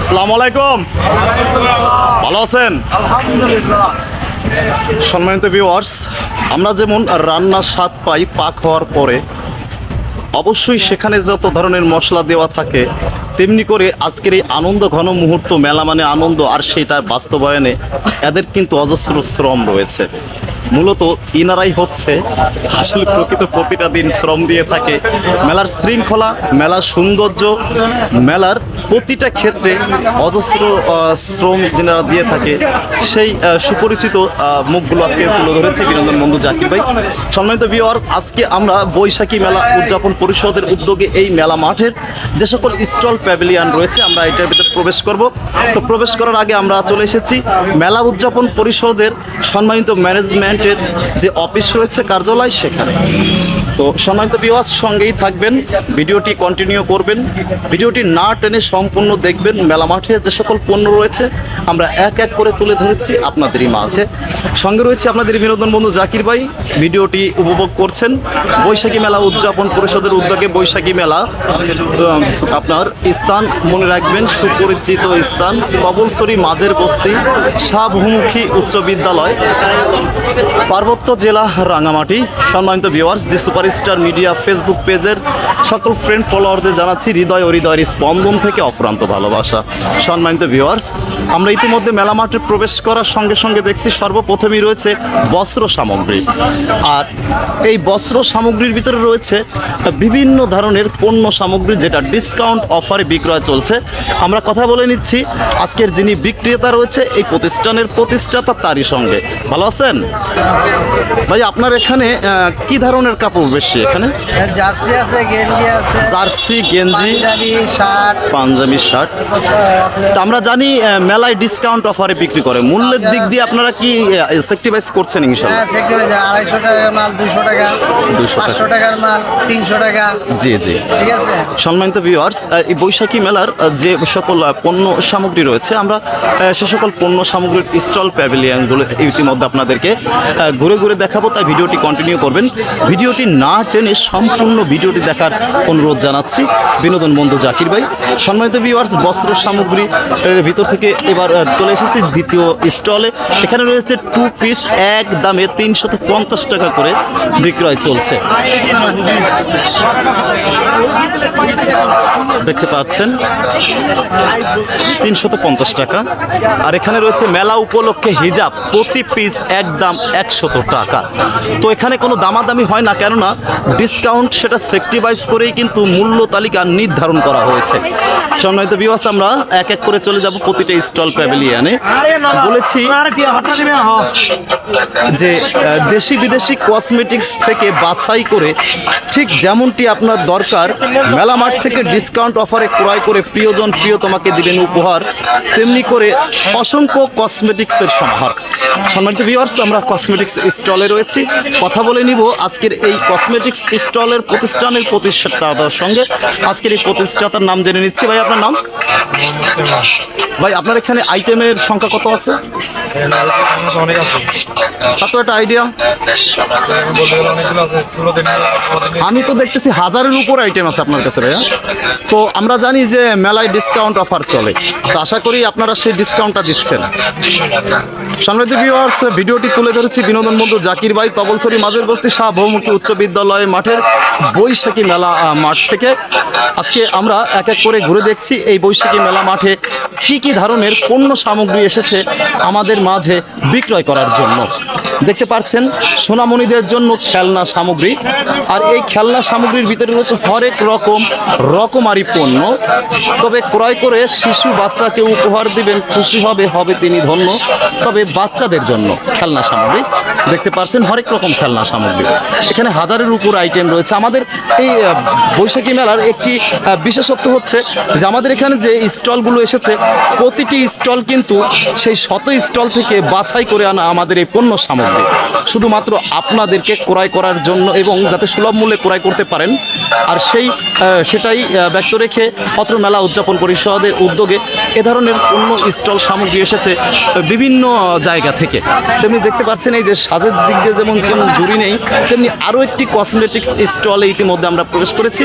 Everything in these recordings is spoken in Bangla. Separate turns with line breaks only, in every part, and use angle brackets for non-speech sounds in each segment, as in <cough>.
আসসালামু আলাইকুম ভালো আছেন সম্মানিত ভিউয়ার্স আমরা যেমন রান্নার স্বাদ পাই পাক হওয়ার পরে, অবশ্যই সেখানে যত ধরনের মশলা দেওয়া থাকে, তেমনি করে আজকের এই আনন্দ ঘন মুহূর্ত মেলা মানে আনন্দ, আর সেটার বাস্তবায়নে এদের কিন্তু অজস্র শ্রম রয়েছে। মূলত ইনারাই হচ্ছে আসলে প্রকৃত প্রতিটা দিন শ্রম দিয়ে থাকে। মেলার শৃঙ্খলা, মেলার সৌন্দর্য, মেলার প্রতিটা ক্ষেত্রে অজস্র শ্রম যেনারা দিয়ে থাকে, সেই সুপরিচিত মুখগুলো আজকে তুলে ধরেছে বিনোদন বন্ধু জাকির ভাই। সম্মানিত ভিওয়ার আজকে আমরা বৈশাখী মেলা উদযাপন পরিষদের উদ্যোগে এই মেলা মাঠের যে সকল স্টল প্যাভিলিয়ান রয়েছে, আমরা এটার ভিতরে প্রবেশ করব। তো প্রবেশ করার আগে আমরা চলে এসেছি। মেলা উদযাপন পরিষদের সম্মানিত ম্যানেজমেন্টের যে অফিস রয়েছে কার্যালয় সেখানে। তো সম্মানিত বিওয়াস সঙ্গেই থাকবেন। ভিডিওটি কন্টিনিউ করবেন। ভিডিওটি না টেনে সম্পূর্ণ দেখবেন। মেলা মাঠে যে সকল পণ্য রয়েছে, আমরা এক এক করে তুলে ধরেছি আপনাদেরই মাঝে। সঙ্গে রয়েছে আপনাদের বিনোদন বন্ধু জাকির ভাই। ভিডিওটি উপভোগ করছেন। বৈশাখী মেলা উদযাপন পরিষদের উদ্যোগে বৈশাখী মেলা আপনার স্থান মনে রাখবেন। সুপরিচিত স্থান কবলসরি মাঝের বস্তি শাহ বহুমুখী উচ্চ বিদ্যালয়, পার্বত্য জেলা রাঙামাটি। সম্মানিত viewers the superstar media Facebook পেজের সকল ফ্রেন্ড ফলোয়ারদের জানাচ্ছি, হৃদয় ও হৃদয়ের স্পন্দন থেকে অফুরান্ত ভালোবাসা। সম্মানিত ভিওয়ার্স আমরা ইতিমধ্যে মেলা মাঠে প্রবেশ করার সঙ্গে সঙ্গে দেখছি সর্বপ্রথমেই রয়েছে বস্ত্র সামগ্রী। আর এই বস্ত্র সামগ্রীর ভিতরে রয়েছে বিভিন্ন ধরনের পণ্য সামগ্রী যেটা ডিসকাউন্ট অফারে বিক্রয় চলছে। আমরা কথা বলে নিচ্ছি, আজকের যিনি বিক্রেতা রয়েছে, এই প্রতিষ্ঠানের প্রতিষ্ঠাতা তারই সঙ্গে। ভালো আছেন? ভাই, আপনার এখানে কি ধরনের কাপড় বেশি এখানে?
জার্সি আছে গেঞ্জি আছে
জার্সি গেঞ্জি
শার্ট।
পাঞ্জাবি শার্ট। তো আমরা জানি মেলায় ডিসকাউন্ট অফারে বিক্রি করে। মূল্যের দিক দিয়ে আপনারা কি সেক্টিভাইজ করছেন ইনশাল্লাহ?
হ্যাঁ সেক্টর আড়াইশো টাকার মাল দুশো টাকা
200 টাকা।
পাঁচশো টাকার মাল তিনশো টাকা।
জি জি।
ঠিক আছে?
সম্মানিত ভিউয়ার্স এই বৈশাখী মেলার যে সকল পণ্য সামগ্রী রয়েছে আমরা সে সকল পণ্য সামগ্রীর স্টল প্যাভিলিয়নগুলো ইতিমধ্যে আপনাদেরকে ঘুরে ঘুরে দেখাবো তাই ভিডিওটি কন্টিনিউ করবেন। ভিডিওটি না টেনে সম্পূর্ণ ভিডিওটি দেখার অনুরোধ জানাচ্ছি। বিনোদন বন্ধু জাকির ভাই, সম্মানিত ভিউয়ার্স বস্ত্র সামগ্রী এর ভিতর থেকে এবার চলে এসেছি দ্বিতীয় স্টলে এখানে রয়েছে টু পিস এক দামে তিনশত পঞ্চাশ টাকা করে বিক্রয় চলছে। দেখতে পাচ্ছেন, তিনশত পঞ্চাশ টাকা। আর এখানে রয়েছে মেলা উপলক্ষে হিজাব, প্রতি পিস একদম একশত টাকা। তো এখানে কোনো দামাদামি হয় না, কেননা ডিসকাউন্ট সেটা সেক্টিভাইজ করেই কিন্তু মূল্য তালিকা নির্ধারণ করা হয়েছে। সম্মানিত বিবাস আমরা এক এক করে চলে যাব প্রতিটা স্টল প্যাভিলিয়ানে বলেছি যে দেশি বিদেশি কসমেটিক্স থেকে বাছাই করে ঠিক যেমনটি আপনার দরকার, মেলা মাঠ থেকে ডিসকাউন্ট অফারে ক্রয় করে প্রিয়জন প্রিয় তোমাকে দিবেন উপহার, তেমনি করে অসংখ্য কসমেটিক্সের সমাহার সম্মানিত ভিউয়ার্স আমরা কসমেটিক্স স্টলে রয়েছি। কথা বলে নিব আজকের এই কসমেটিক্স স্টলের প্রতিষ্ঠানের প্রতিষ্ঠাতার সঙ্গে আজকের এই প্রতিষ্ঠাতার নাম জেনে নিচ্ছি। ভাই, আপনার নাম? ভাই, আপনার এখানে আইটেমের সংখ্যা কত আছে? একটা আইডিয়া আমি তো দেখতেছি হাজারের উপর আইটেম আছে আপনার কাছে, ভাইয়া। তো আমরা জানি যে মেলায় ডিসকাউন্ট অফার চলে। তো আশা করি আপনারা সেই ডিসকাউন্টটা দিচ্ছেন। সম্মানিত ভিডিওটি তুলে ধরেছি বিনোদন বন্ধু জাকির ভাই তবলসরি মাঝের বস্তি শাহ, বহুমুখী উচ্চ বিদ্যালয় মাঠের বৈশাখী মেলা মাঠ থেকে। আজকে আমরা এক এক করে ঘুরে দেখছি এই বৈশাখী মেলা মাঠে কি কি ধরনের পণ্য সামগ্রী এসেছে আমাদের মাঝে বিক্রয় করার জন্য। দেখতে পাচ্ছেন সোনামণিদের জন্য খেলনা সামগ্রী। আর এই খেলনা সামগ্রীর ভিতরে রয়েছে হরেক রকম রকমারি পণ্য। তবে ক্রয় করে শিশু বাচ্চাকে উপহার দিবেন, খুশি হবে হবে তিনি ধন্য। তবে বাচ্চাদের জন্য খেলনা সামগ্রী। দেখতে পাচ্ছেন হরেক রকম খেলনা সামগ্রী। এখানে হাজারের উপর আইটেম রয়েছে। আমাদের এই বৈশাখী মেলার একটি বিশেষত্ব হচ্ছে যে আমাদের এখানে যে স্টলগুলো এসেছে, প্রতিটি স্টল কিন্তু সেই শত স্টল থেকে বাছাই করে আনা আমাদের এই পণ্য সামগ্রী। শুধুমাত্র আপনাদেরকে ক্রয় করার জন্য এবং যাতে সুলভ মূল্যে ক্রয় করতে পারেন। আর সেই সেটাই ব্যক্ত রেখে অত্র মেলা উদযাপন পরিষদের উদ্যোগে এ ধরনের পণ্য স্টল সামগ্রী এসেছে বিভিন্ন জায়গা থেকে। তেমনি দেখতে পাচ্ছেন এই যে সাজের দিক দিয়ে যেমন কোনো জুড়ি নেই, তেমনি আরও একটি কসমেটিক্স স্টলে ইতিমধ্যে আমরা প্রবেশ করেছি।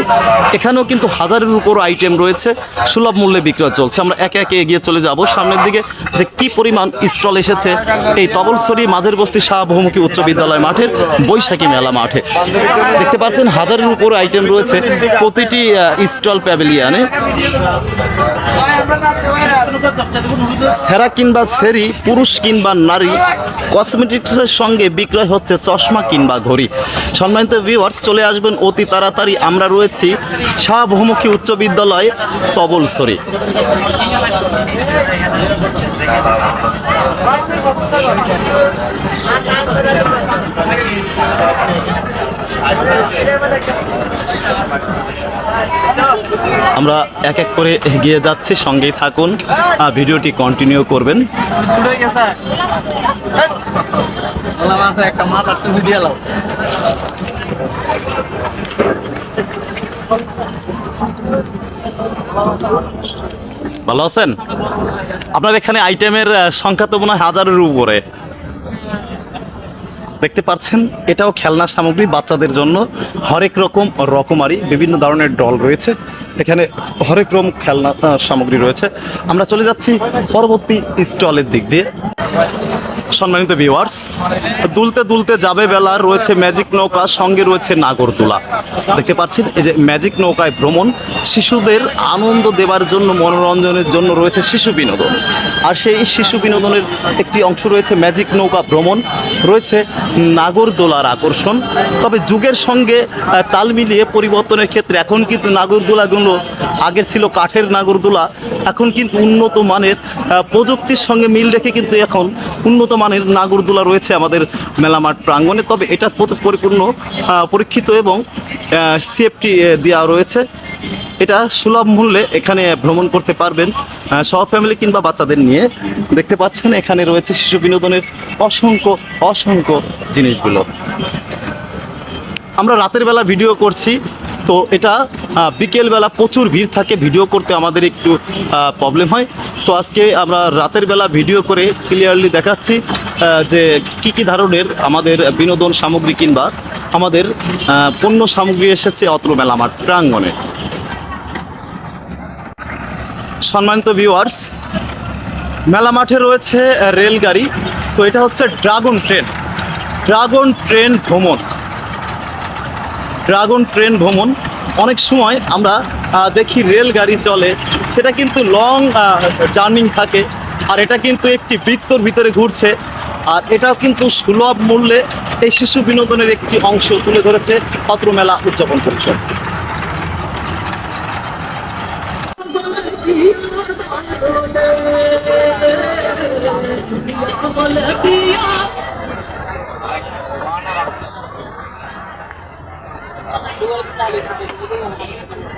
এখানেও কিন্তু হাজারের উপর আইটেম রয়েছে, সুলভ মূল্যে বিক্রয় চলছে। আমরা একে একে এগিয়ে চলে যাব সামনের দিকে যে কি পরিমাণ স্টল এসেছে। এই তবলছড়ি, মাঝের বস্তি, শাহ বহুমুখী উচ্চ বিদ্যালয় মাঠের বৈশাখী মেলা মাঠে। দেখতে পাচ্ছেন, হাজারের উপর আইটেম রয়েছে প্রতিটি স্টল প্যাভিলিয়ানে সেরা কিংবা সেরি, পুরুষ কিংবা নারী কসমেটিক্সের সঙ্গে বিক্রয় হচ্ছে চশমা কিংবা ঘড়ি। সম্মানিত ভিউয়ার্স চলে আসবেন অতি তাড়াতাড়ি। আমরা রয়েছি শাহ বহুমুখী উচ্চ বিদ্যালয় তবলসরি আমরা এক এক করে এগিয়ে যাচ্ছি সঙ্গেই থাকুন। ভিডিওটি কন্টিনিউ করবেন।
একটা মাথার টুপি দিয়ে
ভালো আছেন? আপনার এখানে আইটেমের সংখ্যা তো মনে হয় হাজারের উপরে। দেখতে পাচ্ছেন, এটাও খেলনা সামগ্রী বাচ্চাদের জন্য হরেক রকম রকমারি, বিভিন্ন ধরনের ডল রয়েছে। এখানে হরেক রকম খেলনা সামগ্রী রয়েছে। আমরা চলে যাচ্ছি পরবর্তী স্টলের দিক দিয়ে। সম্মানিত ভিউয়ার্স দুলতে দুলতে যাবে বেলা, রয়েছে ম্যাজিক নৌকা, সঙ্গে রয়েছে নাগরদোলা। দেখতে পাচ্ছেন, এই যে ম্যাজিক নৌকায় ভ্রমণ, শিশুদের আনন্দ দেওয়ার জন্য, মনোরঞ্জনের জন্য রয়েছে শিশু বিনোদন। আর সেই শিশু বিনোদনের একটি অংশ রয়েছে ম্যাজিক নৌকা ভ্রমণ, রয়েছে নাগরদোলার আকর্ষণ। তবে যুগের সঙ্গে তাল মিলিয়ে পরিবর্তনের ক্ষেত্রে এখন কিন্তু নাগরদোলাগুলো আগের ছিল কাঠের নাগরদোলা, এখন কিন্তু উন্নত মানের প্রযুক্তির সঙ্গে মিল রেখে কিন্তু এখন উন্নত মানের নাগরদোলা রয়েছে আমাদের মেলামাঠ প্রাঙ্গণে। তবে এটা পরি- পরিপূর্ণ পরীক্ষিত এবং সেফটি দেওয়া রয়েছে। এটা সুলভ মূল্যে এখানে ভ্রমণ করতে পারবেন সহ ফ্যামিলি কিংবা বাচ্চাদের নিয়ে। দেখতে পাচ্ছেন, এখানে রয়েছে শিশু বিনোদনের অসংখ্য অসংখ্য জিনিসগুলো। আমরা রাতের বেলা ভিডিও করছি। তো এটা বিকেলবেলা প্রচুর ভিড় থাকে, ভিডিও করতে আমাদের একটু প্রবলেম হয়। তো আজকে আমরা রাতের বেলা ভিডিও করে ক্লিয়ারলি দেখাচ্ছি যে কি কি ধরনের আমাদের বিনোদন সামগ্রী কিংবা আমাদের পণ্য সামগ্রী এসেছে অত্র মেলামাঠ প্রাঙ্গণে। সম্মানিত ভিউয়ার্স মেলা মাঠে রয়েছে রেলগাড়ি। তো এটা হচ্ছে ড্রাগন ট্রেন ড্রাগন ট্রেন ভ্রমণ। ড্রাগন ট্রেন ভ্রমণ। অনেক সময় আমরা দেখি রেলগাড়ি চলে, সেটা কিন্তু লং জার্নিং থাকে, আর এটা কিন্তু একটি বৃত্তর ভিতরে ঘুরছে, আর এটাও কিন্তু সুলভ মূল্যে এই শিশু বিনোদনের একটি অংশ তুলে ধরেছে অত্র মেলা উদযাপন পরিষদ।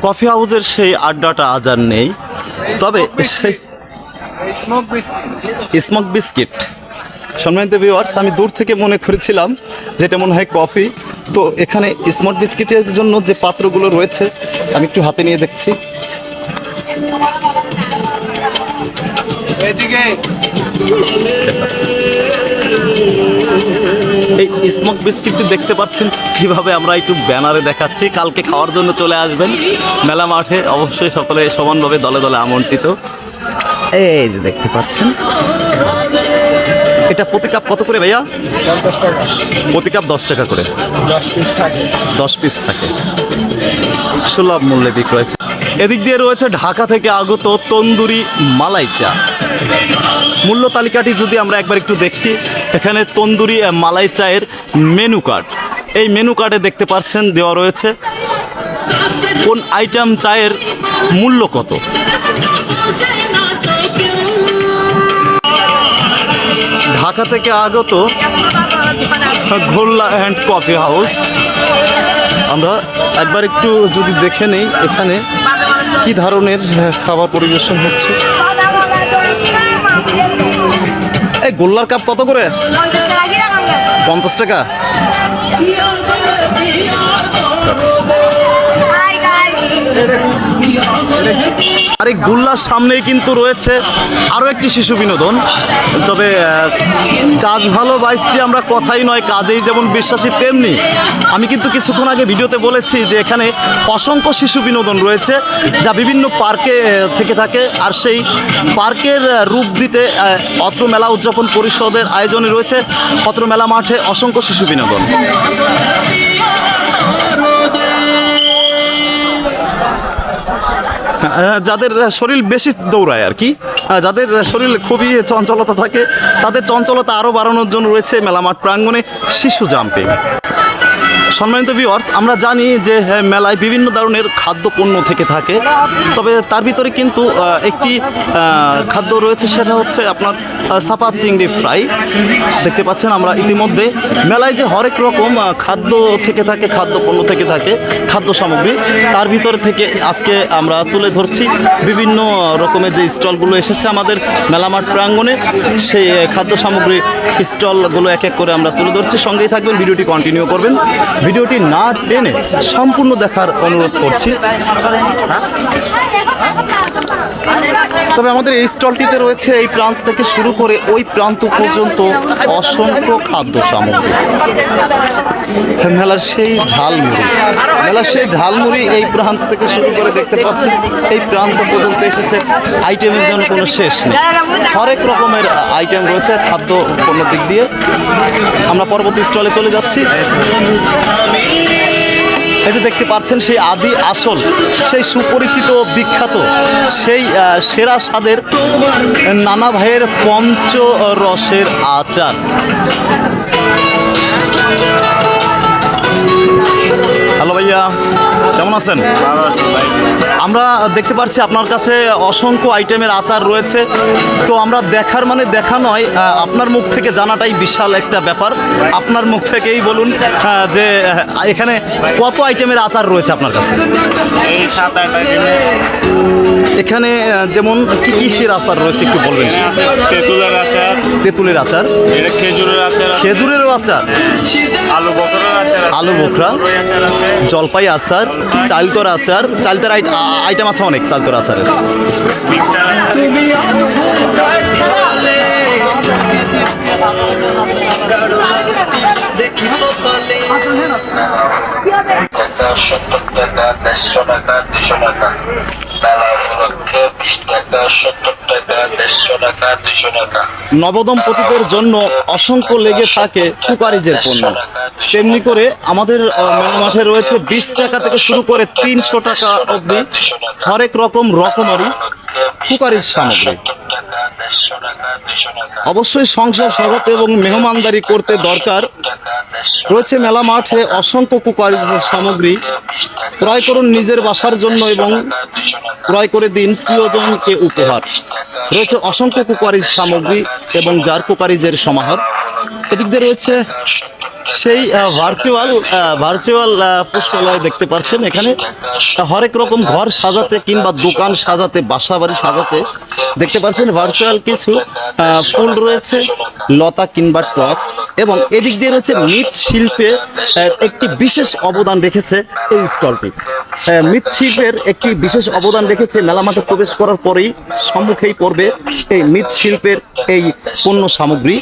কফি হাউসের সেই আড্ডাটা আজ আর নেই। তবে সেই
স্মোক বিস্কিট।
Smoke biscuit. সম্মানিত ভিউয়ার্স আমি দূর থেকে মনে করেছিলাম যেটা মনে হয় কফি। তো এখানে স্মোক বিস্কিটের জন্য যে পাত্রগুলো রয়েছে আমি একটু হাতে নিয়ে দেখছি।
এদিকে।
এই স্মোক বিস্কিটটি দেখতে পাচ্ছেন? কীভাবে আমরা একটু ব্যানারে দেখাচ্ছি? কালকে খাওয়ার জন্য চলে আসবেন। মেলা মাঠে অবশ্যই সকলে সমানভাবে দলে দলে আমন্ত্রিত। এই যে দেখতে পাচ্ছেন। এটা প্রতি কাপ কত করে ভাইয়া? প্রতি কাপ দশ টাকা করে।
দশ পিস থাকে।
সুলভ মূল্যে বিক্রয়। এদিক দিয়ে রয়েছে ঢাকা থেকে আগত তন্দুরি মালাই চা। মূল্য তালিকাটি যদি আমরা একবার একটু দেখি, এখানে তন্দুরি মালাই চায়ের মেনু কার্ড এই মেনু কার্ডে দেখতে পাচ্ছেন, দেওয়া রয়েছে কোন আইটেম চায়ের মূল্য কত? ঢাকা থেকে আগত ঘোল্লা অ্যান্ড কফি হাউস। আমরা একবার একটু যদি দেখে নেই, এখানে কি ধরনের খাবার পরিবেশন হচ্ছে? এই গোল্লার কাপ কত করে?
পঞ্চাশ টাকা
আর গুল্লার সামনেই কিন্তু রয়েছে আরও একটি শিশু বিনোদন। তবে কাজ ভালো বাইসটি আমরা কথাই নয়, কাজেই যেমন বিশ্বাসী তেমনি। আমি কিন্তু কিছুক্ষণ আগে ভিডিওতে বলেছি যে এখানে অসংখ্য শিশু বিনোদন রয়েছে, যা বিভিন্ন পার্কে থেকে থাকে। আর সেই পার্কের রূপ দিতে অত্র মেলা উদযাপন পরিষদের আয়োজনে রয়েছে অত্র মেলা মাঠে অসংখ্য শিশু বিনোদন। যাদের শরীর বেশি দৌড়ায় আর কি যাদের শরীর খুবই চঞ্চলতা থাকে, তাদের চঞ্চলতা আরও বাড়ানোর জন্য রয়েছে মেলামাঠ প্রাঙ্গণে শিশু জাম্পিং। সম্মানিত ভিউয়ার্স আমরা জানি যে আহ, মেলায় বিভিন্ন ধরনের খাদ্যপণ্য থেকে থাকে। তবে তার ভিতরে কিন্তু একটি খাদ্য রয়েছে সেটা হচ্ছে আপনার সাপা চিংড়ি ফ্রাই। দেখতে পাচ্ছেন আমরা ইতিমধ্যে মেলায় যে হরেক রকম খাদ্য থেকে থাকে খাদ্যপণ্য থেকে থাকে খাদ্য সামগ্রী তার ভিতর থেকে আজকে আমরা তুলে ধরছি বিভিন্ন রকমের যে স্টলগুলো এসেছে আমাদের মেলামাঠ প্রাঙ্গণে সেই খাদ্য সামগ্রী স্টলগুলো এক এক করে আমরা তুলে ধরছি। সঙ্গেই থাকবেন ভিডিওটি কন্টিনিউ করবেন। ভিডিওটি না টেনে সম্পূর্ণ দেখার অনুরোধ করছি। তবে আমাদের এই স্টলটিতে রয়েছে এই প্রান্ত থেকে শুরু করে ওই প্রান্ত পর্যন্ত অসংখ্য খাদ্য সামগ্রী। মেলার সেই ঝালমুড়ি, মেলার সেই ঝালমুড়ি এই প্রান্ত থেকে শুরু করে দেখতে পাচ্ছি এই প্রান্ত পর্যন্ত এসেছে আইটেমের জন্য কোনো শেষ নেই। হরেক রকমের আইটেম রয়েছে, খাদ্য পণ্যের দিক দিয়ে। আমরা পরবর্তী স্টলে চলে যাচ্ছি। এই যে দেখতে পাচ্ছেন সেই আদি আসল, সেই সুপরিচিত বিখ্যাত, সেই সেরা স্বাদের নানা ভাইয়ের পঞ্চ রসের আচার। হ্যালো ভাইয়া, কেমন আছেন? আমরা দেখতে পাচ্ছি আপনার কাছে অসংখ্য আইটেমের আচার রয়েছে। তো আমরা দেখার মানে দেখা নয় আপনার মুখ থেকে জানাটাই বিশাল একটা ব্যাপার। আপনার মুখ থেকেই বলুন যে এখানে কত আইটেমের আচার রয়েছে আপনার কাছে?
এই সাত আট
এখানে যেমন কি কিসের আচার রয়েছে একটু বলবেন?
তেঁতুলের আচার।
তেঁতুলের আচার।
এটা খেজুরের আচার
খেজুরেরও আচার?
আলু বকরের আচার
আলু
আছে।
জলপাই আচার। চালতর আচার। চালতার আইটেম আছে অনেক চালতর আচারের
মিক্সার আছে।
টাকা সত্তর টাকা, দেড়শো টাকা, দুশো টাকা। মেলা উপলক্ষে বিশ টাকা সত্তর দেড়শো টাকা দুশো টাকা।
নবদম্পতিদের জন্য অসংখ্য লেগে থাকে কুকারিজের পণ্য। তেমনি করে আমাদের মেলা মাঠে রয়েছে বিশ টাকা থেকে শুরু করে তিনশো টাকা অবধি হরেক রকম রকমারি কুকারিজ সামগ্রী। অবশ্যই সংসার সাজাতে এবং মেহমানদারি করতে দরকার। রয়েছে মেলা মাঠে অসংখ্য কুকারিজ সামগ্রী। ক্রয় করুন নিজের বাসার জন্য এবং ক্রয় করে দিন প্রিয়জনকে উপহার। রয়েছে অসংখ্য কুকারিজ সামগ্রী এবং যার কুকারিজের সমাহার। এদিক দিয়ে রয়েছে সেই ভার্চুয়াল ভার্চুয়াল পুষ্পালয় দেখতে পাচ্ছেন এখানে। হরেক রকম ঘর সাজাতে কিংবা দোকান সাজাতে বাসা বাড়ি সাজাতে দেখতে পাচ্ছেন ভার্চুয়াল কিছু ফুল রয়েছে, লতা কিংবা টক এবং এদিক দিয়ে রয়েছে মৃৎ শিল্পে একটি বিশেষ অবদান রেখেছে এই স্টলটি। মৃৎশিল্পের একটি বিশেষ অবদান রেখেছে মেলা মাঠে প্রবেশ করার পরেই সম্মুখেই পড়বে এই মৃৎশিল্পের এই পণ্য সামগ্রী।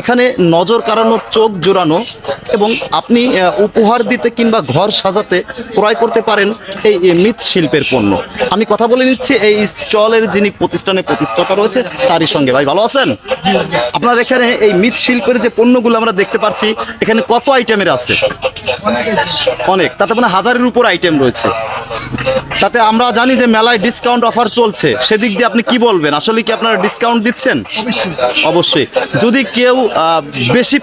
এখানে নজর কাড়ানো, চোখ জোড়ানো এবং আপনি উপহার দিতে কিংবা ঘর সাজাতে ক্রয় করতে পারেন এই মৃৎশিল্পের পণ্য। আমি কথা বলে নিচ্ছি, এই স্টলের যিনি প্রতিষ্ঠানে প্রতিষ্ঠাতা রয়েছে, তারই সঙ্গে। ভাই, ভালো আছেন? আপনার এখানে এই মৃৎশিল্পের যে পণ্যগুলো আমরা দেখতে পাচ্ছি, এখানে কত আইটেমের আছে? অনেক। তাতে মানে হাজারের উপর আইটেম রয়েছে। তাতে আমরা জানি যে মেলায় ডিসকাউন্ট অফার চলছে। সেদিক দিয়ে আপনি কি বলবেন? আসলে কি আপনারা ডিসকাউন্ট দিচ্ছেন? অবশ্যই। যদি কেউ বেশি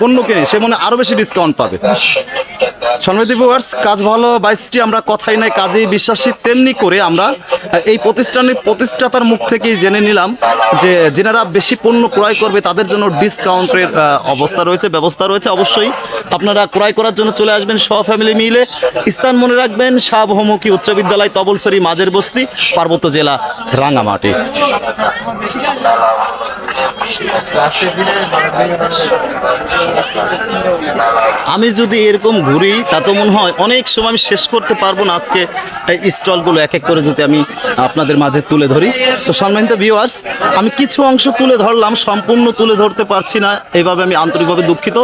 পণ্য কেনে সে মনে হয় আরও বেশি ডিসকাউন্ট পাবে। সন্মতি ভিউয়ার্স কাজ ভালো বাইশটি আমরা কথাই নাই কাজেই বিশ্বাসী তেমনি করে আমরা এই প্রতিষ্ঠানের প্রতিষ্ঠাতার মুখ থেকেই জেনে নিলাম যে যেনারা বেশি পণ্য ক্রয় করবে তাদের জন্য ডিসকাউন্টের অবস্থা রয়েছে ব্যবস্থা রয়েছে। অবশ্যই আপনারা ক্রয় করার জন্য চলে আসবেন সহ ফ্যামিলি মিলে। স্থান মনে রাখবেন শাহ বহুমুখী উচ্চ বিদ্যালয় তবলসরি মাঝের বস্তি, পার্বত্য জেলা রাঙামাটি। আমি যদি এরকম ঘুরি, তা তো মনে হয় অনেক সময় আমি শেষ করতে পারব না আজকে এই স্টলগুলো এক এক করে যদি আমি আপনাদের মাঝে তুলে ধরি। তো সম্মানিত ভিউয়ার্স আমি কিছু অংশ তুলে ধরলাম, সম্পূর্ণ তুলে ধরতে পারছি না এইভাবে আমি আন্তরিকভাবে দুঃখিত।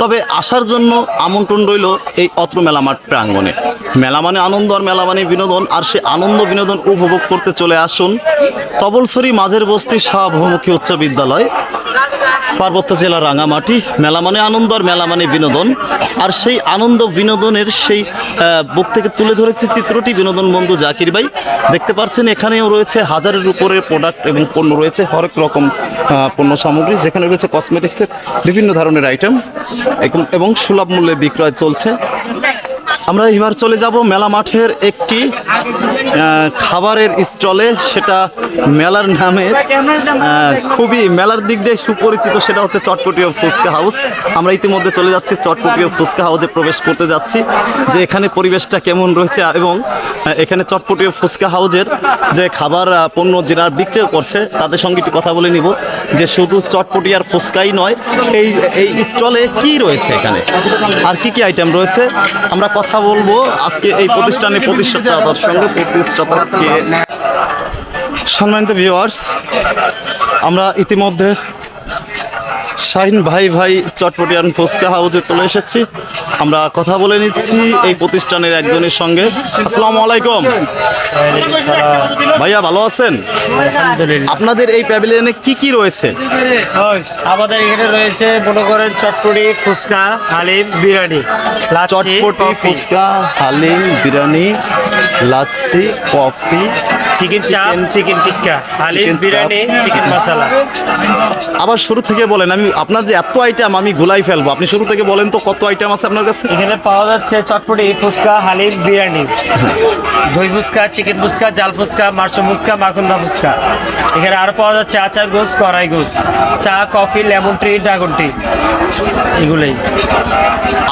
তবে আসার জন্য আমন্ত্রণ রইল এই অত্র মেলা মাঠ প্রাঙ্গণে। মেলা মানে আনন্দ আর মেলা মানে বিনোদন, আর সে আনন্দ বিনোদন উপভোগ করতে চলে আসুন তবলসরি মাঝের বস্তি শাহ বহুমুখী উচ্চ বিদ্যালয়, পার্বত্য জেলার রাঙামাটি। মেলা মানে আনন্দ আর মেলা মানে বিনোদন, আর সেই আনন্দ বিনোদনের সেই বুক থেকে তুলে ধরেছে চিত্রটি বিনোদন বন্ধু জাকির ভাই। দেখতে পাচ্ছেন এখানেও রয়েছে হাজারের উপরে প্রোডাক্ট এবং পণ্য রয়েছে হরেক রকম পণ্য সামগ্রী। যেখানে রয়েছে কসমেটিক্সের বিভিন্ন ধরনের আইটেম এবং সুলভ মূল্যে বিক্রয় চলছে। আমরা এবার চলে যাব মেলা মাঠের একটি খাবারের স্টলে। সেটা মেলার নামে খুবই মেলার দিক দিয়ে সুপরিচিত, সেটা হচ্ছে চটপটি ও ফুচকা হাউস। আমরা ইতিমধ্যে চলে যাচ্ছি চটপটি ও ফুচকা হাউসে প্রবেশ করতে যাচ্ছি, যে এখানে পরিবেশটা কেমন রয়েছে এবং এখানে চটপটি ও ফুচকা হাউজের যে খাবার পণ্য যারা বিক্রিও করছে, তাদের সঙ্গে একটু কথা বলে নিব যে শুধু চটপটি আর ফুচকাই নয়, এই এই স্টলে কি রয়েছে এখানে? আর কি কি আইটেম রয়েছে? আমরা কথা বলব। আজকে এই প্রতিষ্ঠানের প্রতিষ্ঠাতার সঙ্গে প্রতিষ্ঠাতাকে সম্মানিত ভিউয়ার্স আমরা ইতিমধ্যে শাহিন ভাই ভাই চটপটিয়ান ফুচকা হাউসে চলে এসেছি। আমরা কথা বলে নিচ্ছি এই প্রতিষ্ঠানের একজনের সঙ্গে। আসসালামু আলাইকুম। ভাইয়া ভালো আছেন? আপনাদের এই প্যাভিলিয়নে কি কি রয়েছে?
আমাদের এখানে রয়েছে মনে করেন chotpoti fuchka haleem biryani
chotpoti fuchka haleem biryani lassi coffee
chicken chaap chicken tikka haleem biryani chicken masala.
আবার শুরু থেকে বলেন আমি আপনার যে এত আইটেম আমি গুলাই ফেলব আপনি শুরু থেকে বলেন তো কত আইটেম আছে আপনার কাছে?
এখানে পাওয়া যাচ্ছে চটপটি ফুচকা হালিম বিরিয়ানি। দই ফুচকা চিকেন ফুচকা জাল ফুচকা মার্শো ফুচকা মাখন্দা ফুচকা। এখানে আরও পাওয়া যাচ্ছে আচার গোস কড়াই গোস চা coffee lemon tea dragon tea এগুলোই।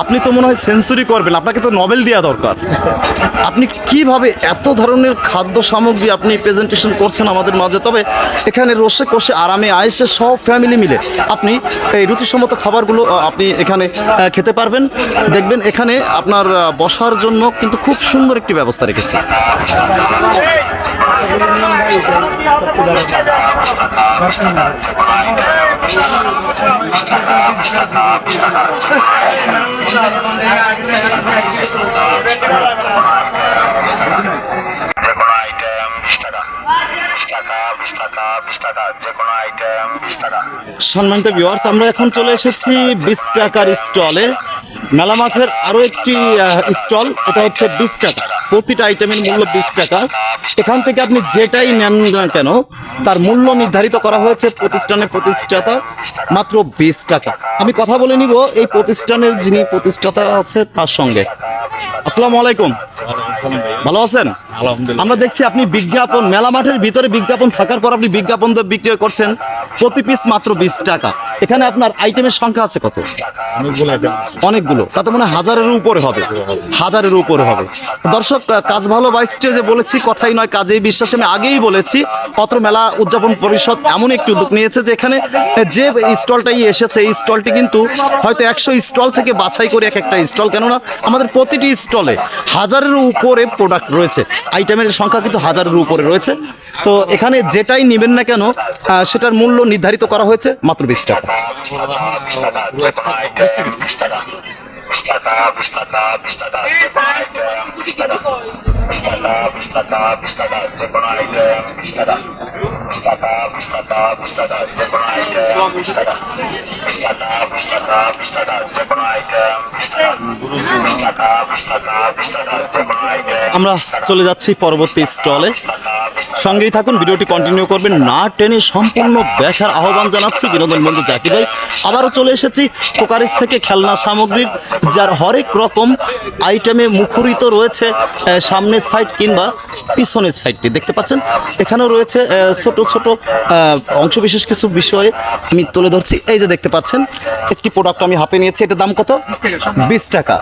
আপনি তো মনে হয় সেঞ্চুরি করবেন আপনাকে তো নোবেল দেওয়া দরকার। আপনি কীভাবে এত ধরনের খাদ্য সামগ্রী আপনি প্রেজেন্টেশন করছেন আমাদের মাঝে? তবে এখানে রসে কষে আরামে আয়েসে সব ফ্যামিলি মিলে আপনি এই রুচিসম্মত খাবারগুলো আপনি এখানে খেতে পারবেন। দেখবেন এখানে আপনার বসার জন্য কিন্তু খুব সুন্দর একটি ব্যবস্থা রেখেছে। <laughs> <laughs>
বিশ টাকা, বিশ
সম্মানিত ভিউয়ার্স আমরা এখন চলে এসেছি বিশ টাকার স্টলে। মেলা মাঠের আরও একটি স্টল, এটা হচ্ছে বিশ টাকা। প্রতিটা আইটেমের মূল্য বিশ টাকা। এখান থেকে আপনি যেটাই নেন না কেন, তার মূল্য নির্ধারিত করা হয়েছে প্রতিষ্ঠানের প্রতিষ্ঠাতা মাত্র বিশ টাকা। আমি কথা বলে নিব, এই প্রতিষ্ঠানের যিনি প্রতিষ্ঠাতা আছে, তার সঙ্গে। আসসালামু আলাইকুম। ভালো আছেন? আমরা দেখছি আপনি বিজ্ঞাপন মেলা মাঠের ভিতরে বিজ্ঞাপন থাকার পর আপনি বিজ্ঞাপন দিয়ে বিক্রি করছেন। প্রতি পিস মাত্র বিশ টাকা। এখানে আপনার আইটেমের সংখ্যা আছে কত? অনেকগুলো তাতে মনে হাজারের উপরে হবে। হাজারের উপরে হবে। দর্শক কাজ ভালো বা স্টেজে বলেছি কথাই নয় কাজেই বিশ্বাস। আমি আগেই বলেছি অত্র মেলা উদযাপন পরিষদ এমন একটি উদ্যোগ নিয়েছে যে এখানে যে স্টলটাই এসেছে এই স্টলটি কিন্তু হয়তো একশো স্টল থেকে বাছাই করে এক একটা স্টল। কেননা আমাদের প্রতিটি স্টলে হাজারের উপরে প্রোডাক্ট রয়েছে। আইটেমের সংখ্যা কিন্তু হাজারের উপরে রয়েছে। তো এখানে যেটাই নেবেন না কেন সেটার মূল্য নির্ধারিত করা হয়েছে মাত্র বিশ টাকা
টাকা টাকা টাকা। বিশ টাকা যে কোনো আইটেম বিশ টাকা বিশ টাকা বিশ টাকা বিশ টাকা যে কোনো আইটেম
আমরা চলে যাচ্ছি পরবর্তী স্টলে সঙ্গেই থাকুন ভিডিওটি কন্টিনিউ করবেন। না টেনে সম্পূর্ণ দেখার আহ্বান জানাচ্ছি বিনোদন বন্ধু জাকির ভাই। আবারও চলে এসেছি কোকারিস থেকে খেলনা সামগ্রীর যার হরেক রকম আইটেমে মুখরিত রয়েছে সামনের সাইড কিংবা পিছনের সাইডটি দেখতে পাচ্ছেন এখানেও রয়েছে ছোট ছোট অংশ বিশেষ কিছু বিষয়ে আমি তুলে ধরছি। এই যে দেখতে পাচ্ছেন একটি প্রোডাক্ট আমি হাতে নিয়েছি এটার দাম কত? বিশ টাকা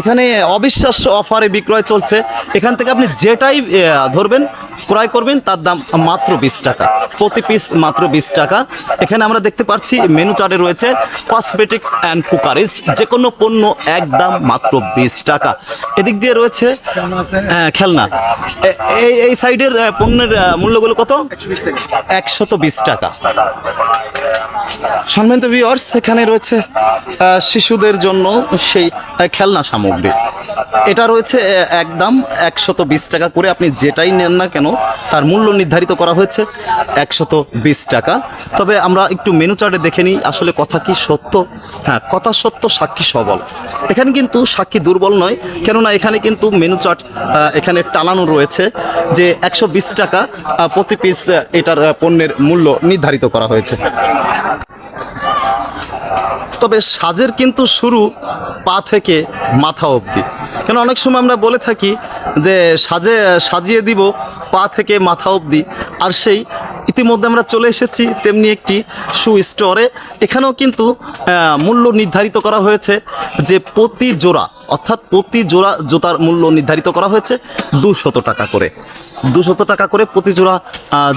এখানে অবিশ্বাস্য অফারে বিক্রয় চলছে। এখান থেকে আপনি যেটাই ধরবেন ক্রয় করবেন তার দাম মাত্র বিশ টাকা। প্রতি পিস মাত্র বিশ টাকা। এখানে আমরা দেখতে পাচ্ছি মেনু চার্টে রয়েছে কসমেটিক্স অ্যান্ড কুকারিজ যে কোনো পণ্য একদম মাত্র বিশ টাকা। এদিক দিয়ে রয়েছে হ্যাঁ, খেলনা। এই এই সাইডের পণ্যের মূল্যগুলো কত? একশত বিশ টাকা। সম্মানিত ভিউয়ার্স এখানে রয়েছে শিশুদের জন্য সেই খেলনা সামগ্রী। এটা রয়েছে একদম একশত বিশ টাকা করে। আপনি যেটাই নেন না কেন তার মূল্য নির্ধারিত করা হয়েছে একশত বিশ টাকা। তবে আমরা একটু মেনু চার্টে দেখে নিই, আসলে কথা কি সত্য? হ্যাঁ কথা সত্য, সাক্ষী সবল। এখানে কিন্তু সাক্ষী দুর্বল নয়, কেননা এখানে কিন্তু মেনু চার্ট এখানে টানানো রয়েছে যে একশো বিশ টাকা প্রতি পিস এটার পণ্যের মূল্য নির্ধারিত করা হয়েছে। তবে সাজের কিন্তু শুরু পা থেকে মাথা অবধি। কেন অনেক সময় আমরা বলে থাকি যে সাজে, সাজিয়ে দিব পা থেকে মাথা অবধি। আর সেই ইতিমধ্যে আমরা চলে এসেছি তেমনি একটি শু স্টোরে এখানেও কিন্তু মূল্য নির্ধারিত করা হয়েছে যে প্রতি জোড়া অর্থাৎ প্রতি জোড়া জুতার মূল্য নির্ধারিত করা হয়েছে দুশত টাকা করে। দুশত টাকা করে প্রতি জোড়া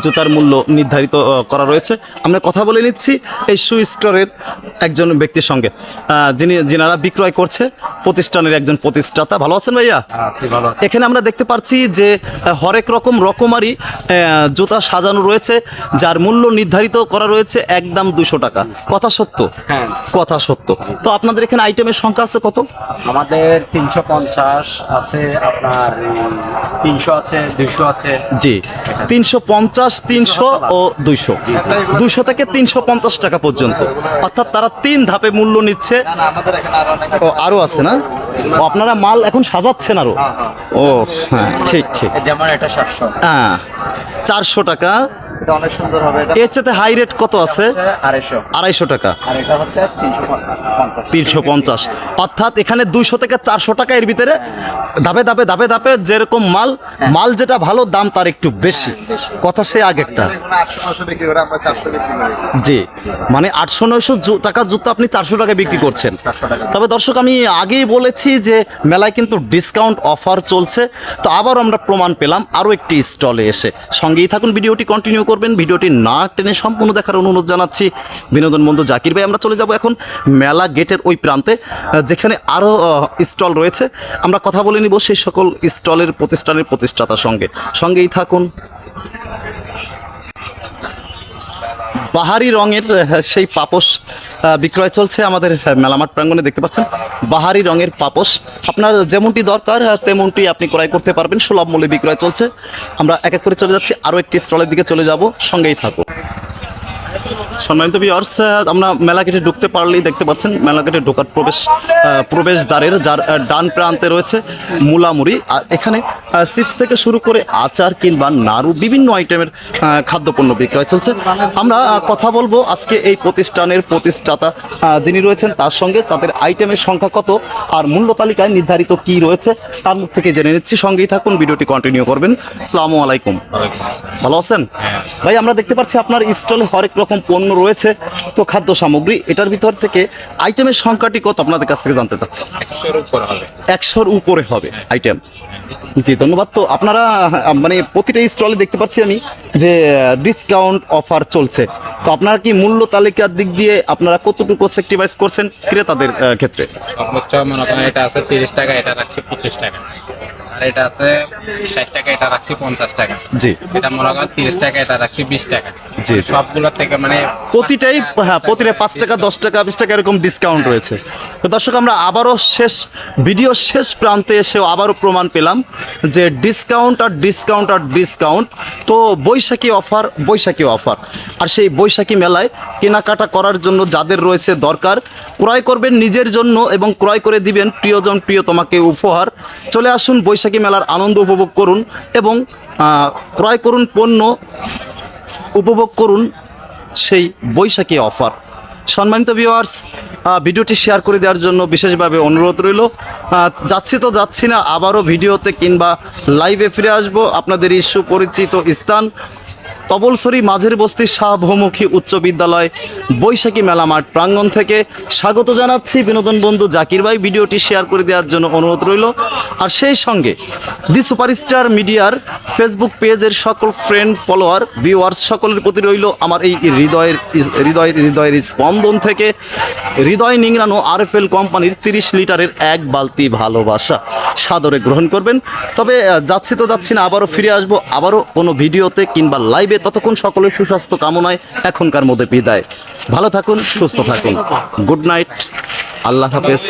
জুতার মূল্য নির্ধারিত করা রয়েছে। আমরা কথা বলে নিচ্ছি এই শু স্টোরের একজন ব্যক্তির সঙ্গে। যিনি যিনারা বিক্রয় করছে প্রতিষ্ঠানের একজন প্রতিষ্ঠাতা। ভালো আছেন ভাইয়া? এখানে আমরা দেখতে পাচ্ছি যে হরেক রকম রকমারি জুতা সাজানো রয়েছে যার মূল্য নির্ধারিত করা রয়েছে একদম দুশো টাকা। কথা সত্য?
হ্যাঁ।
কথা সত্য। তো আপনাদের এখানে আইটেমের সংখ্যা আছে কত?
আমাদের তিনশো পঞ্চাশ আছে আপনার তিনশো আছে দুইশো আছে।
জি তিনশো পঞ্চাশ তিনশো ও দুইশো। দুইশো থেকে তিনশো পঞ্চাশ টাকা পর্যন্ত। অর্থাৎ তারা তিন ধাপে মূল্য নিচ্ছে। ও আরও আছে না? ও আপনারা মাল এখন সাজাচ্ছেন আরও? ও হ্যাঁ ঠিক ঠিক।
যেমন এটা সাতশো।
হ্যাঁ চারশো টাকা।
অনেক সুন্দর হবে।
এর চাইতে হাই রেট কত আছে?
আড়াইশো।
আড়াইশো টাকা।
আর এটা হচ্ছে তিনশো পঞ্চাশ।
তিনশো পঞ্চাশ। অর্থাৎ এখানে দুইশো থেকে চারশো টাকা এর ভিতরে ধাপে ধাপে ধাপে ধাপে যেরকম মাল মাল যেটা ভালো দাম তার একটু বেশি। কথা সে আগেরটা। জি। মানে আটশো নয়শো টাকার জুতো আপনি চারশো টাকা বিক্রি করছেন। তবে দর্শক আমি আগেই বলেছি যে মেলায় কিন্তু ডিসকাউন্ট অফার চলছে। তো আবার আমরা প্রমাণ পেলাম আরও একটি স্টলে এসে। সঙ্গেই থাকুন ভিডিওটি কন্টিনিউ করবেন। ভিডিওটি না টেনে সম্পূর্ণ দেখার অনুরোধ জানাচ্ছি। বিনোদন বন্ধু জাকির ভাই, আমরা চলে যাব এখন মেলা গেটের ওই প্রান্তে যেখানে আরও স্টল রয়েছে। আমরা কথা বলে নিব সেই সকল স্টলের প্রতিষ্ঠানের প্রতিষ্ঠাতার সঙ্গে। সঙ্গেই থাকুন। বাহারি রঙের সেই পাপোশ বিক্রয় চলছে আমাদের মেলামাট প্রাঙ্গণে, দেখতে পাচ্ছেন? বাহারি রঙের পাপোশ। আপনার যেমনটি দরকার তেমনটি আপনি ক্রয় করতে পারবেন। সুলভ মূল্যে বিক্রয় চলছে। আমরা এক এক করে চলে যাচ্ছি। আরও একটি স্টলের দিকে চলে যাব। সঙ্গেই থাকো সম্মানিত ভিউয়ার্স আমরা মেলা গেটে ঢুকতে পারলেই দেখতে পাচ্ছেন মেলা গেটে ঢোকার প্রবেশ আহ, প্রবেশদ্বারের যার ডান প্রান্তে রয়েছে মুলামুড়ি। আর এখানে চিপস থেকে শুরু করে আচার কিংবা নাড়ু বিভিন্ন আইটেমের খাদ্যপণ্য বিক্রয় চলছে। আমরা কথা বলব আজকে এই প্রতিষ্ঠানের প্রতিষ্ঠাতা যিনি রয়েছেন তার সঙ্গে তাদের আইটেমের সংখ্যা কত আর মূল্য তালিকায় নির্ধারিত কি রয়েছে তার মুখ থেকে জেনে নিচ্ছি। সঙ্গেই থাকুন ভিডিওটি কন্টিনিউ করবেন। আসসালামু আলাইকুম। ভালো আছেন? ভাই আমরা দেখতে পাচ্ছি আপনার স্টলে হরেক রকম পণ্য রয়েছে। তো খাদ্য সামগ্রী এটার ভিতর থেকে আইটেমের সংখ্যাটি কত আপনাদের কাছ থেকে জানতে চাচ্ছি? একশোর উপরে হবে। আইটেম জি ধন্যবাদ। তো আপনারা মানে প্রতিটা স্টলে দেখতে পাচ্ছি আমি যে ডিসকাউন্ট অফার চলছে। তো আপনারা কি মূল্য তালিকার দিক দিয়ে আপনারা কতটুকু সেক্টিভাইজ করছেন ক্রেতাদের ক্ষেত্রে?
সর্বোচ্চ মনে করেন এটা আছে তিরিশ টাকা এটা রাখছি পঁচিশ টাকা। আর এটা আছে ষাট টাকা এটা রাখছি পঞ্চাশ টাকা।
জি।
এটা মনে করেন তিরিশ টাকা এটা রাখছি বিশ টাকা।
জি।
সবগুলোর থেকে মানে
প্রতিটাই হ্যাঁ প্রতিটা পাঁচ টাকা দশ টাকা বিশ টাকা এরকম ডিসকাউন্ট রয়েছে। তো দর্শক আমরা আবারও শেষ ভিডিও শেষ প্রান্তে এসেও আবারও প্রমাণ পেলাম যে ডিসকাউন্ট আর ডিসকাউন্ট আর ডিসকাউন্ট তো বৈশাখী অফার বৈশাখী অফার আর সেই বৈশাখী মেলায় কেনাকাটা করার জন্য যাদের রয়েছে দরকার ক্রয় করবেন নিজের জন্য এবং ক্রয় করে দিবেন প্রিয়জন প্রিয়তমাকে উপহার। চলে আসুন বৈশাখী মেলার আনন্দ উপভোগ করুন এবং ক্রয় করুন পণ্য উপভোগ করুন সেই বৈশাখী অফার। সম্মানিত ভিউয়ার্স ভিডিওটি শেয়ার করে দেওয়ার জন্য বিশেষভাবে অনুরোধ রইল। যাচ্ছি তো যাচ্ছি না, আবারও ভিডিওতে কিংবা লাইভে ফিরে আসব। আপনাদের ইস্যু পরিচিত স্থান তবলসরি মাঝের বস্তি শাহ বহুমুখী উচ্চ বিদ্যালয় বৈশাখী মেলা মাঠ প্রাঙ্গণ থেকে স্বাগত জানাচ্ছি বিনোদন বন্ধু জাকির ভাই। ভিডিওটি শেয়ার করে দেওয়ার জন্য অনুরোধ রইল। আর সেই সঙ্গে দি সুপারস্টার মিডিয়ার ফেসবুক পেজের সকল ফ্রেন্ড, ফলোয়ার, ভিউয়ার্স সকলের প্রতি রইল আমার এই হৃদয়ের হৃদয়ের হৃদয়ের স্পন্দন থেকে। হৃদয় নিংড়ানো আরএফএল কোম্পানির তিরিশ লিটারের এক বালতি ভালোবাসা সাদরে গ্রহণ করবেন। তবে যাচ্ছি তো যাচ্ছি না, আবারও ফিরে আসব। আবারও কোনো ভিডিওতে কিংবা লাইভে ততক্ষণ সকলের সুস্বাস্থ্য কামনায় এখনকার মধ্যে বিদায়। ভালো থাকুন, সুস্থ থাকুন। Good night. আল্লাহ হাফেজ।